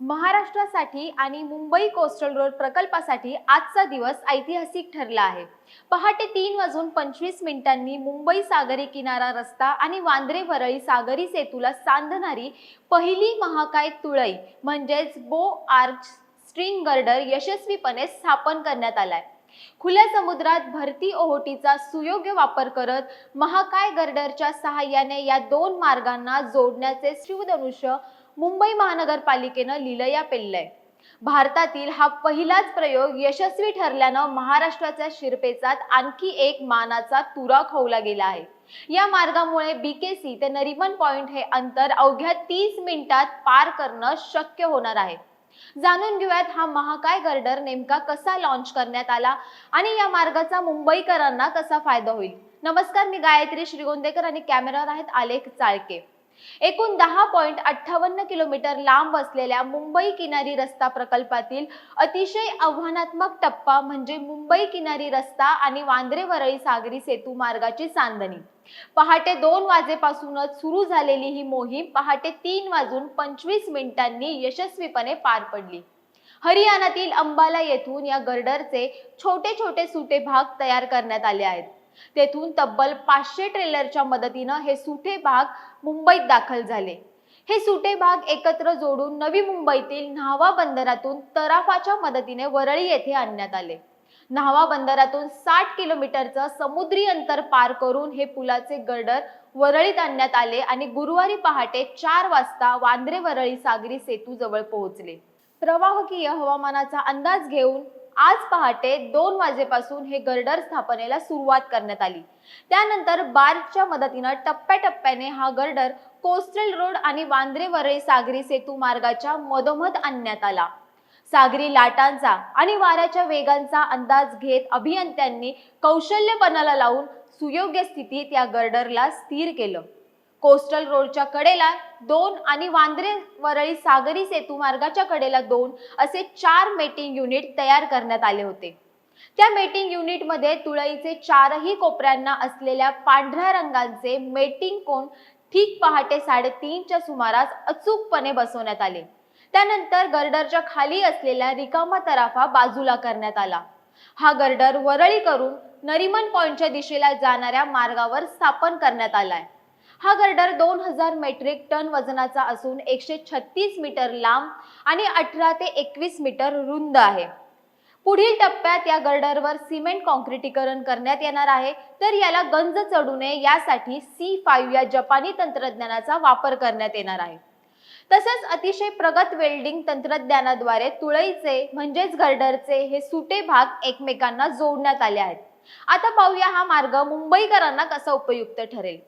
महाराष्ट्रासाठी आणि Mumbai coastal road प्रकल्पासाठी आजचा दिवस ऐतिहासिक ठरला आहे. पहाटे तीन वाजून पंचवीस मिनिटांनी मुंबई सागरी किनारा रस्ता आणि वांद्रे वरळी सागरी सेतूला सांधणारी पहिली महाकाय तुळई म्हणजेच बो आर्च स्ट्रिंग गर्डर यशस्वीपणे स्थापन करण्यात आलाय. खुल्या समुद्रात भरती ओहोटीचा सुयोग्य वापर करत महाकाय गर्डरच्या सहाय्याने या दोन मार्गांना जोडण्याचे शिवधनुष्य मुंबई महानगरपालिकेनं लिलया पेललंय. भारतातील हा पहिलाच प्रयोग यशस्वी ठरल्यानं महाराष्ट्राच्या शिरपेचात आणखी एक मानाचा तुरा खवला गेला आहे. या मार्गामुळे बीकेसी ते नरिमन पॉइंट हे अंतर अवघ्या तीस मिनिटात पार करणं शक्य होणार आहे. जाणून घेऊयात हा महाकाय गर्डर नेमका कसा लॉन्च करण्यात आला आणि या मार्गाचा मुंबईकरांना कसा फायदा होईल. नमस्कार मी गायत्री श्रीगोंदेकर आणि कॅमेरावर आहेत आलेख चाळके. एकूण दहा पॉईंट अठ्ठावन्न किलोमीटर लांब असलेल्या मुंबई किनारी रस्ता प्रकल्पातील अतिशय आव्हानात्मक टप्पा म्हणजे मुंबई किनारी रस्ता आणि वांद्रे वरळी सागरी सेतू मार्गाची सांधणी पहाटे दोन वाजेपासूनच सुरू झालेली ही मोहीम पहाटे तीन वाजून पंचवीस मिनिटांनी यशस्वीपणे पार पडली. हरियाणातील अंबाला येथून या गर्डरचे छोटे छोटे सुटे भाग तयार करण्यात आले आहेत. तेथून तब्बल पाचशे ट्रेलरच्या मदतीनं हे सुटे भाग मुंबईत दाखल झाले. हे सुटे भाग एकत्र जोडून नवी मुंबईतील न्हावा बंदरातून तराफाच्या मदतीने वरळी येथे आणण्यात आले. न्हावा बंदरातून साठ किलोमीटरचं समुद्री अंतर पार करून हे पुलाचे गर्डर वरळीत आणण्यात आले आणि गुरुवारी पहाटे चार वाजता वांद्रे वरळी सागरी सेतू जवळ पोहोचले. प्रवाहकीय हवामानाचा अंदाज घेऊन आज पहाटे दोन वाजेपासून हे गर्डर स्थापनेला सुरुवात करण्यात आली. त्यानंतर बार्कच्या मदतीनं टप्प्याटप्प्याने हा गर्डर कोस्टल रोड आणि वांद्रे वरळी सागरी सेतू मार्गाच्या मधोमध आणण्यात आला. सागरी लाटांचा आणि वाऱ्याच्या वेगांचा अंदाज घेत अभियंत्यांनी कौशल्यपणाला लावून सुयोग्य स्थितीत या गर्डरला स्थिर केलं. कोस्टल रोडच्या कडेला दोन आणि वांद्रे वरळी सागरी सेतू मार्गाच्या कडेला दोन असे चार मेटिंग युनिट तयार करण्यात आले होते. त्या मेटिंग युनिटमध्ये तुळईचे चारही कोपऱ्यांना असलेल्या पांढऱ्या रंगांचे मेटिंग कोण ठीक पहाटे साडेतीनच्या सुमारास अचूकपणे बसवण्यात आले. त्यानंतर गर्डरच्या खाली असलेला रिकामा तराफा बाजूला करण्यात आला. हा गर्डर वरळी करून नरिमन पॉइंटच्या दिशेला जाणाऱ्या मार्गावर स्थापन करण्यात आलाय. हा गर्डर दोन हजार मेट्रिक टन वजनाचा असून एकशे छत्तीस मीटर लांब आणि अठरा ते एकवीस मीटर रुंद आहे. पुढील टप्प्यात या गर्डरवर सिमेंट कॉन्क्रिटीकरण करण्यात येणार आहे. तर याला गंज चढू नये यासाठी सी फाईव्ह या जपानी तंत्रज्ञानाचा वापर करण्यात येणार आहे. तसेच अतिशय प्रगत वेल्डिंग तंत्रज्ञानाद्वारे तुळईचे म्हणजेच गर्डरचे हे सुटे भाग एकमेकांना जोडण्यात आले आहेत. आता पाहूया हा मार्ग मुंबईकरांना कसा उपयुक्त ठरेल.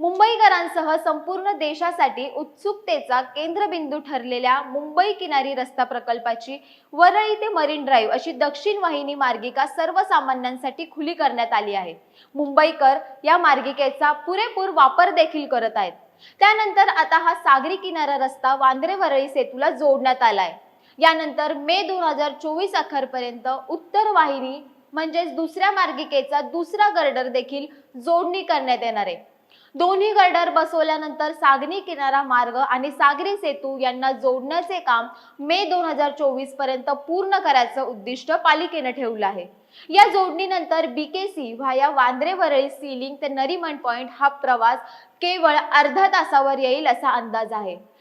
मुंबईकरांसह संपूर्ण देशासाठी उत्सुकतेचा केंद्रबिंदू ठरलेल्या मुंबई किनारी रस्ता प्रकल्पाची वरळी ते मरीन ड्राईव्ह अशी दक्षिण वाहिनी मार्गिका सर्वसामान्यांसाठी खुली करण्यात आली आहे. मुंबईकर या मार्गिकेचा पुरेपूर वापर देखील करत आहेत. त्यानंतर आता हा सागरी किनारा रस्ता वांद्रे वरळी सेतूला जोडण्यात आलाय. यानंतर मे दोन हजार चोवीस अखेरपर्यंत उत्तर वाहिनी म्हणजेच दुसऱ्या मार्गिकेचा दुसरा गर्डर देखील जोडणी करण्यात येणार आहे. दोन्ही गर्डर बसवल्यानंतर सागरी किनारा मार्ग आणि सागरी सेतू यांना जोडण्याचे काम मे दोन हजार चोवीसपर्यंत पूर्ण करायचं उद्दिष्ट पालिकेनं ठेवलं आहे. या जोडणीनंतर BKC via Vandre Worli sea link ते नरीमन पॉइंट हा प्रवास केवळ अर्धा तासावर येईल असा अंदाज आहे.